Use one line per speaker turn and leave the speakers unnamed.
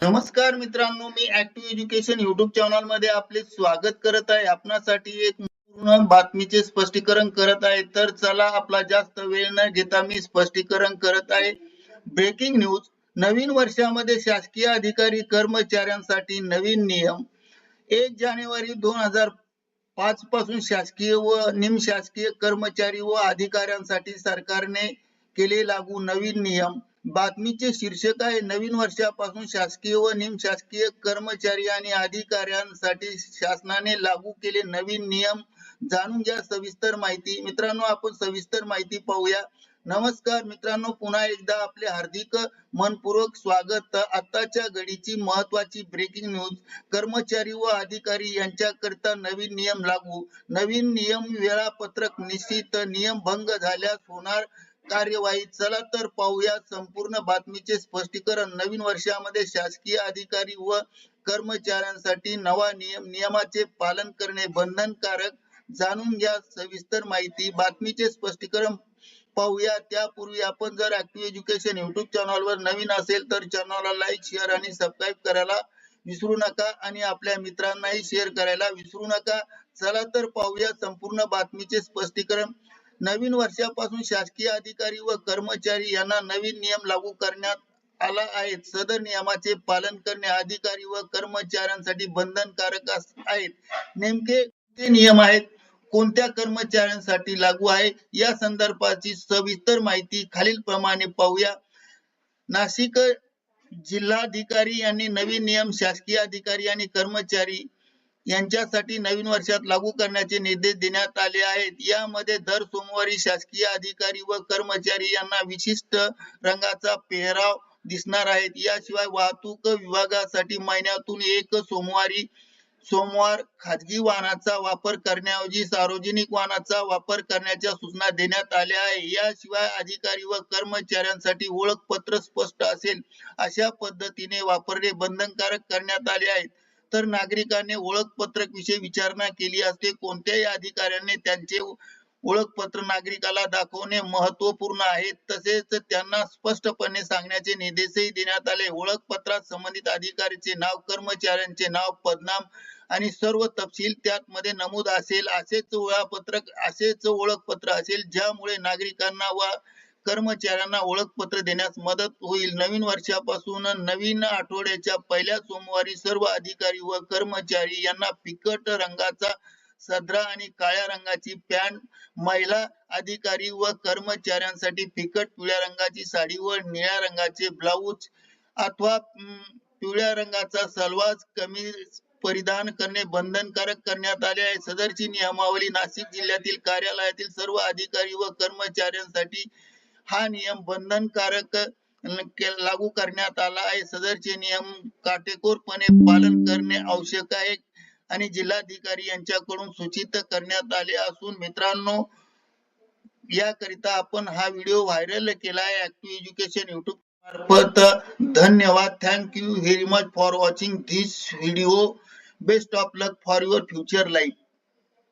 नमस्कार मित्रांनो मी ऍक्टिव्ह एज्युकेशन युट्यूब चॅनलमध्ये आपले स्वागत करत आहे. आपणासाठी एक पूर्ण बातमीचे स्पष्टीकरण करत आहे. तर चला आपला जास्त वेळ न घेता मी स्पष्टीकरण करत आहे. ब्रेकिंग न्यूज नवीन वर्षामध्ये शासकीय अधिकारी कर्मचाऱ्यांसाठी नवीन नियम. एक जानेवारी दोन हजार पाच पासून शासकीय व निमशासकीय कर्मचारी व अधिकाऱ्यांसाठी सरकारने केले लागू नवीन नियम. बातमीचे शीर्षक आहे नवीन वर्षापासून शासकीय व निमशासकीय कर्मचारी आणि अधिकाऱ्यांसाठी शासनाने लागू केले नवीन नियम. जाणून घ्या सविस्तर माहिती. मित्रांनो आपण सविस्तर माहिती पाहूया. नमस्कार मित्रांनो पुन्हा एकदा आपले हार्दिक मनपूर्वक स्वागत. आताच्या घडीची महत्वाची ब्रेकिंग न्यूज कर्मचारी व अधिकारी यांच्याकरिता नवीन नियम लागू. नवीन नियम वेळापत्रक निश्चित नियम भंग झाल्यास होणार कार्यवाही. चला तर पाहूया संपूर्ण बातमीचे स्पष्टीकरण. नवीन वर्षामध्ये शासकीय अधिकारी व कर्मचाऱ्यांसाठी नवा नियम नियमाचे पालन करणे बंधनकारक जाणून घ्या सविस्तर माहिती. बातमीचे स्पष्टीकरण पाहूया. त्यापूर्वी आपण जर ऍक्टिव्ह एज्युकेशन युट्यूब चॅनल वर नवीन असेल तर चॅनलला लाईक शेअर आणि सबस्क्राईब करायला विसरू नका आणि आपल्या मित्रांनाही शेअर करायला विसरू नका. चला तर पाहूया संपूर्ण बातमीचे स्पष्टीकरण. नवीन वर्षापासून शासकीय अधिकारी व कर्मचारी यांना नवीन नियम लागू करण्यात आला आहे. सदर नियमाचे पालन करणे अधिकारी व कर्मचाऱ्यांसाठी बंधनकारक आहेत नेमके ते नियम आहेत? कोणत्या कर्मचाऱ्यांसाठी लागू आहे? या संदर्भाची सविस्तर माहिती खालील प्रमाणे पाहूया. नाशिक जिल्हाधिकारी यांनी नवीन नियम शासकीय अधिकारी आणि कर्मचारी यांच्यासाठी नवीन वर्षात लागू करण्याचे निर्देश देण्यात आले आहेत. यामध्ये दर सोमवारी शासकीय अधिकारी व कर्मचारी यांना विशिष्ट रंगाचा पेहराव दिसणार आहेत. याशिवाय वाहतूक विभागासाठी महिन्यातून एक सोमवारी सोमवार खाजगी वाहनाचा वापर करण्याऐवजी सार्वजनिक वाहनाचा वापर करण्याच्या सूचना देण्यात आल्या आहे याशिवाय अधिकारी व कर्मचाऱ्यांसाठी ओळखपत्र स्पष्ट असेल अशा पद्धतीने वापरणे बंधनकारक करण्यात आले आहेत. तर नागरिकाने ओळखपत्रक विषयी विचारणा केली असते. कोणत्याही अधिकाऱ्याने त्यांचे ओळखपत्र नागरिकाला दाखवणे महत्त्वपूर्ण आहे. तसेच त्यांना स्पष्टपणे सांगण्याचे निर्देशही देण्यात आले. ओळखपत्रात संबंधित अधिकाऱ्याचे नाव कर्मचाऱ्यांचे नाव पदनाम आणि सर्व तपशील त्यात मध्ये नमूद असेल. असेच वेळापत्रक असेच ओळखपत्र असेल ज्यामुळे नागरिकांना व कर्मचाऱ्यांना ओळखपत्र देण्यास मदत होईल. नवीन वर्षापासून नवीन आठवड्याच्या पहिल्या सोमवारी सर्व अधिकारी व कर्मचारी यांना फिकट रंगाचा सदरा आणि काळ्या रंगाची पॅन्ट महिला अधिकारी व कर्मचाऱ्यांसाठी फिकट पिवळ्या रंगाची साडी व निळ्या रंगाचे ब्लाऊज अथवा पिवळ्या रंगाचा सलवार कमीज परिधान करणे बंधनकारक करण्यात आले आहे. सदरची नियमावली नाशिक जिल्ह्यातील कार्यालयातील सर्व अधिकारी व कर्मचाऱ्यांसाठी हा नियम बंधनकारक लागू करण्यात आला आहे. सदरचे नियम काटेकोरपणे पालन करणे आवश्यक आहे आणि जिल्हाधिकारी यांच्याकडून सूचित करण्यात आले असून मित्रांनो याकरिता आपण हा व्हिडिओ व्हायरल केला आहे. ऍक्टिव्ह एज्युकेशन युट्यूब मार्फत धन्यवाद. Thank you very much for watching this video best of luck for your future life